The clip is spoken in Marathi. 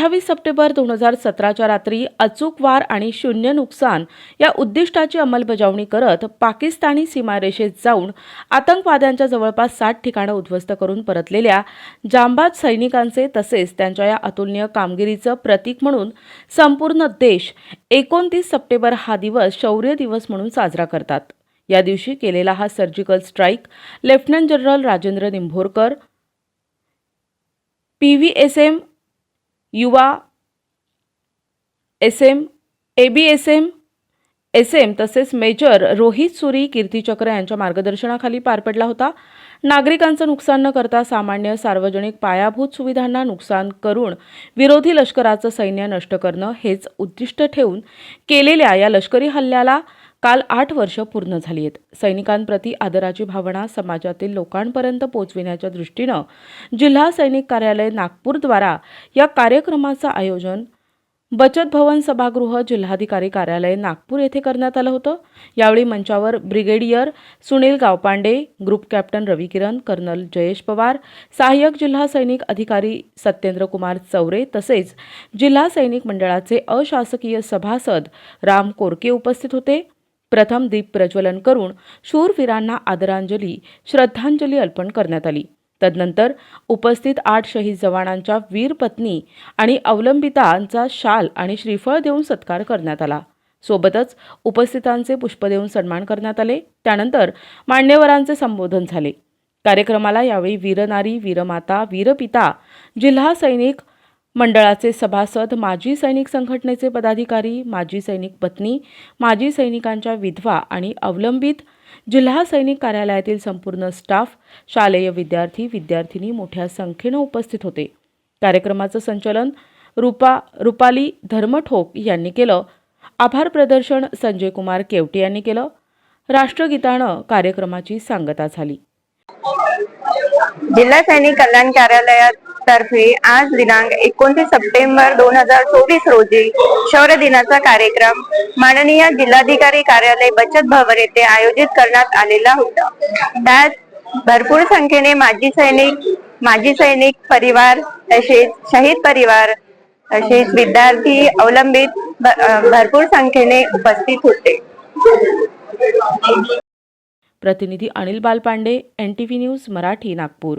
अठ्ठावीस सप्टेंबर दोन हजार सतराच्या रात्री अचूक वार आणि शून्य नुकसान या उद्दिष्टाची अंमलबजावणी करत पाकिस्तानी सीमारेषेत जाऊन आतंकवाद्यांच्या जवळपास साठ ठिकाणं उद्ध्वस्त करून परतलेल्या जांबाज सैनिकांचे तसेच त्यांच्या या अतुलनीय कामगिरीचं प्रतीक म्हणून संपूर्ण देश एकोणतीस सप्टेंबर हा दिवस शौर्य दिवस म्हणून साजरा करतात. या दिवशी केलेला हा surgical strike lieutenant general Rajendra Nimbhorkar P V S M युवा S M A B S M S M तसेच मेजर रोहित सुरी कीर्तीचक्र यांच्या मार्गदर्शनाखाली पार पडला होता. नागरिकांचं नुकसान न करता सामान्य सार्वजनिक पायाभूत सुविधांना नुकसान करून विरोधी लष्कराचं सैन्य नष्ट करणं हेच उद्दिष्ट ठेवून केलेल्या या लष्करी हल्ल्याला काल आठ वर्ष पूर्ण झाली आहेत सैनिकांप्रती आदराची भावना समाजातील लोकांपर्यंत पोचविण्याच्या दृष्टीनं जिल्हा सैनिक कार्यालय नागपूरद्वारा या कार्यक्रमाचं आयोजन बचत भवन सभागृह जिल्हाधिकारी कार्यालय नागपूर येथे करण्यात आलं होतं. यावेळी मंचावर brigadier Sunil Gavpande group captain Ravi Kiran colonel Jayesh Pawar सहाय्यक जिल्हा सैनिक अधिकारी सत्येंद्र कुमार चौरे तसेच जिल्हा सैनिक मंडळाचे अशासकीय सभासद राम कोरके उपस्थित होते. प्रथम दीप प्रज्वलन करून शूरवीरांना आदरांजली श्रद्धांजली अर्पण करण्यात आली. तदनंतर उपस्थित आठ शहीद जवानांच्या वीर पत्नी आणि अवलंबितांचा शाल आणि श्रीफळ देऊन सत्कार करण्यात आला. सोबतच उपस्थितांचे पुष्प देऊन सन्मान करण्यात आले. त्यानंतर मान्यवरांचे संबोधन झाले. कार्यक्रमाला यावेळी वीरनारी वीरमाता वीरपिता जिल्हा सैनिक मंडळाचे सभासद माजी सैनिक संघटनेचे पदाधिकारी माजी सैनिक पत्नी माजी सैनिकांच्या विधवा आणि अवलंबित जिल्हा सैनिक कार्यालयातील संपूर्ण स्टाफ शालेय विद्यार्थी विद्यार्थिनी मोठ्या संख्येनं उपस्थित होते. कार्यक्रमाचं संचलन रुपा रुपाली धर्मठोक यांनी केलं. आभार प्रदर्शन संजय कुमार केवटे यांनी केलं. राष्ट्रगीतानं कार्यक्रमाची सांगता झाली. जिल्हा सैनिक कल्याण कार्यालयात तर्फे आज दिनांक एकोणतीस सप्टेंबर दोन हजार चोवीस रोजी शौर्य दिनाचा कार्यक्रम माननीय जिल्हाधिकारी कार्यालय बचत भवन येथे आयोजित करण्यात आलेला होता. त्यात भरपूर संख्येने माजी सैनिक माजी सैनिक परिवार तसेच शहीद परिवार तसेच विद्यार्थी अवलंबित भरपूर संख्येने उपस्थित होते. प्रतिनिधी Anil Balpande N T V news Marathi Nagpur.